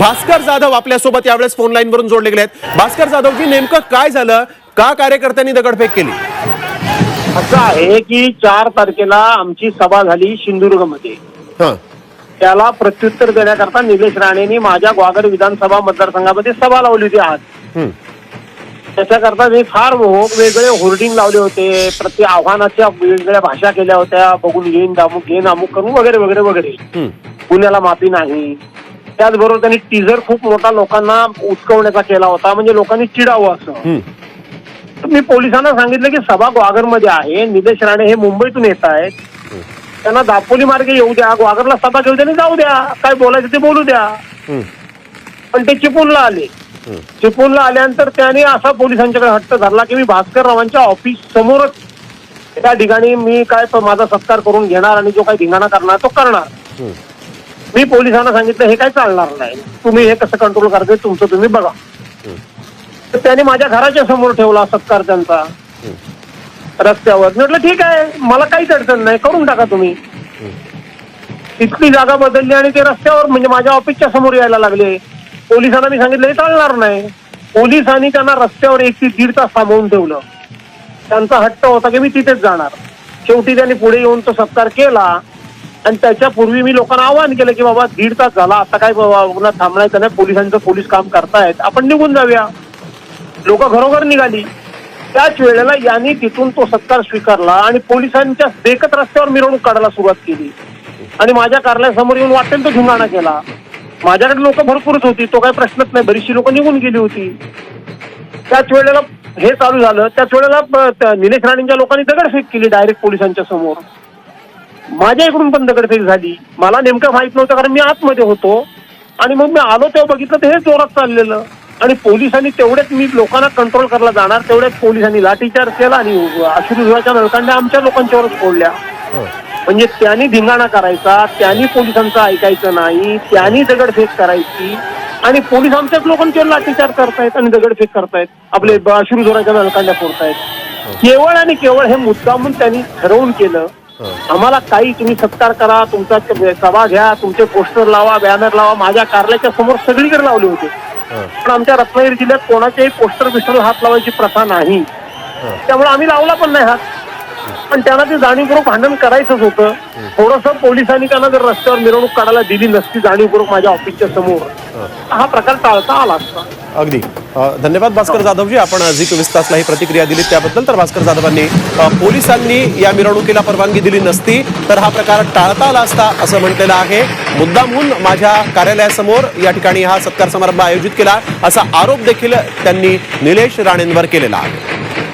भास्कर जाधव आपल्यासोबत यावेळेस phone line वरून जोडले गेले आहेत. भास्कर जाधवजी नेमकं काय झालं? का कार्यकर्त्यांनी दगडफेक केली? असं आहे की चार तारखेला आमची सभा झाली सिंधुदुर्गमध्ये. हं, त्याला प्रत्युत्तर देण्याकरता निलेश राणेंनी माझ्या ग्वागर विधानसभा मतदारसंघामध्ये सभा लावली होती आज. हं, त्याच्याकरता मी फार वेगवेगळे होर्डिंग लावले होते प्रति आव्हानाच्या वेगवेगळ्या भाषा केल्या होत्या बघून घेईन दामुक घेईन अमुक करून वगैरे वगैरे वगैरे. हं, पुण्याला माफी नाही. त्याचबरोबर त्यांनी टीझर खूप मोठा लोकांना उचकवण्याचा केला होता. म्हणजे लोकांनी चिडावं असं. मी पोलिसांना सांगितलं की सभा ग्वागरमध्ये आहे. निलेश राणे हे मुंबईतून येत आहेत. त्यांना दापोली मार्गे येऊ द्या. ग्वागरला सभा घेऊ द्या आणि जाऊ द्या. काय बोलायचं ते बोलू द्या. हं, पण ते चिपळूणला आले. हं. चिपळूणला आल्यानंतर त्याने असा पोलिसांच्याकडे हट्ट धरला की मी भास्कर रावांच्या ऑफिस समोरच त्या ठिकाणी मी काय माझा सत्कार करून घेणार आणि जो काही धिंगाणा करणार तो करणार. मी पोलिसांना सांगितलं हे काय चालणार नाही? तुम्ही हे कसं कंट्रोल करते तुमचं तुम्ही बघा. तर त्याने माझ्या घराच्या समोर ठेवला सत्कार त्यांचा. रस्त्यावर. म्हटलं ठीक आहे मला काहीच अडचण नाही करून टाका तुम्ही. इतकी जागा बदलली आणि ते रस्त्यावर म्हणजे माझ्या ऑफिसच्या समोर यायला लागले. पोलिसांना मी सांगितलं हे चालणार नाही. पोलिसांनी त्यांना रस्त्यावर एक ते दीड तास थांबवून ठेवलं. त्यांचा हट्ट होता की मी तिथेच जाणार. शेवटी त्यांनी पुढे येऊन तो सत्कार केला. आणि त्याच्यापूर्वी मी लोकांना आवाहन केलं की बाबा दीड तास झाला आता काय बाबा पुन्हा नाही पोलिसांचं पोलीस काम करतायत आपण निघून जाऊया. लोक घरोघर निघाली. त्याच वेळेला यांनी तिथून तो सत्कार स्वीकारला आणि पोलिसांच्या देखत रस्त्यावर मिरवणूक काढायला सुरुवात केली. आणि माझ्या कार्यालयासमोर येऊन वाटेल तो झुंगाणा केला. माझ्याकडे लोक भरपूरच होती तो काही प्रश्नच नाही बरीचशी लोक निघून गेली होती. त्याच वेळेला हे चालू झालं. त्याच वेळेला निलेश राणेंच्या लोकांनी दगडफेक केली डायरेक्ट पोलिसांच्या समोर. माझ्या इकडून पण दगडफेक झाली. मला नेमकं माहीत नव्हतं कारण मी आतमध्ये होतो. आणि मग मी आलो तेव्हा बघितलं तर हे जोरात चाललेलं. आणि पोलिसांनी तेवढ्याच मी लोकांना कंट्रोल करायला जाणार तेवढ्याच पोलिसांनी लाठीचार्ज केला आणि अश्रुधुराच्या नळकांड्या आमच्या लोकांच्यावरच फोडल्या. हं. म्हणजे त्यांनी धिंगाणा करायचा त्यांनी पोलिसांचं ऐकायचं नाही त्यांनी दगडफेक करायची. आणि पोलीस आमच्याच लोकांच्यावर लाठीचार करतायत आणि दगडफेक करतायत. आपले अश्रुधुराच्या नळकांड्या फोडतायत. केवळ आणि केवळ हे मुद्दामून त्यांनी ठरवून केलं आम्हाला काही तुम्ही सत्कार करा तुमचा सभा घ्या तुमचे पोस्टर लावा बॅनर लावा माझ्या कार्यालयाच्या समोर सगळीकडे लावले होते. पण आमच्या रत्नागिरी जिल्ह्यात कोणाच्याही पोस्टर बिस्टरला हात लावायची प्रथा नाही. त्यामुळे आम्ही लावला पण नाही हात. पण त्यांना ते जाणीवपूर्वक भांडण करायचंच होतं. थोडस पोलिसांनी त्यांना जर रस्त्यावर मिरवणूक काढायला दिली नसती जाणीवपूर्वक माझ्या ऑफिसच्या समोर हा. प्रकार टाळता आला असता. अगदी. धन्यवाद भास्कर जाधवजी. आपण झी चोवीस तासला ही प्रतिक्रिया दिली त्याबद्दल. तर भास्कर जाधवांनी पोलिसांनी या मिरवणुकीला परवानगी दिली नसती तर हा प्रकार टाळता आला असता असं म्हटलेलं आहे. मुद्दामहून माझ्या कार्यालयासमोर या ठिकाणी हा सत्कार समारंभ आयोजित केला असा आरोप देखील त्यांनी निलेश राणेंवर केलेला आहे.